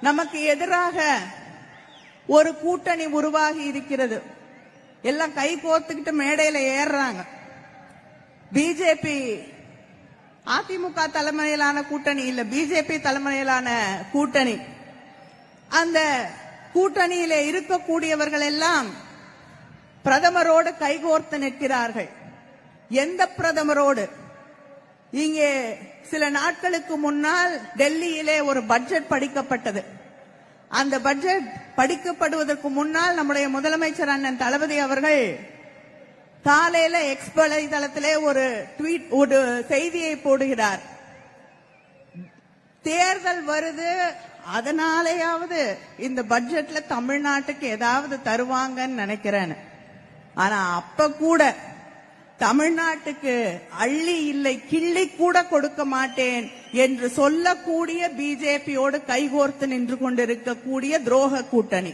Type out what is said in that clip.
நமக்கு எதிராக ஒரு கூட்டணி உருவாகி இருக்கிறது. எல்லாம் கை கோர்த்துக்கிட்டு மேடையில ஏறுறாங்க. பிஜேபி அதிமுக தலைமையிலான கூட்டணி இல்ல பிஜேபி தலைமையிலான கூட்டணி. அந்த கூட்டணியில இருக்கக்கூடியவர்கள் எல்லாம் பிரதமரோடு கைகோர்த்து நிற்கிறார்கள். எந்த பிரதமரோடு? இங்கே சில நாட்களுக்கு முன்னால் டெல்லியிலே ஒரு பட்ஜெட் படிக்கப்பட்டது. அந்த பட்ஜெட் படிக்கப்படுவதற்கு முன்னால் நம்முடைய முதலமைச்சர் அண்ணன் தளபதி அவர்கள் காலையில எக்ஸ் வலைதளத்திலே ஒரு ட்வீட் ஒரு செய்தியை போடுகிறார். தேர்தல் வருது அதனாலேயாவது இந்த பட்ஜெட்ல தமிழ்நாட்டுக்கு ஏதாவது தருவாங்கன்னு நினைக்கிறேன் ஆனா அப்ப கூட தமிழ்நாட்டுக்கு அள்ளி இல்லை கிள்ளி கூட கொடுக்க மாட்டேன் என்று சொல்லக்கூடிய பிஜேபியோடு கைகோர்த்து நின்று கொண்டிருக்கக்கூடிய துரோக கூட்டணி.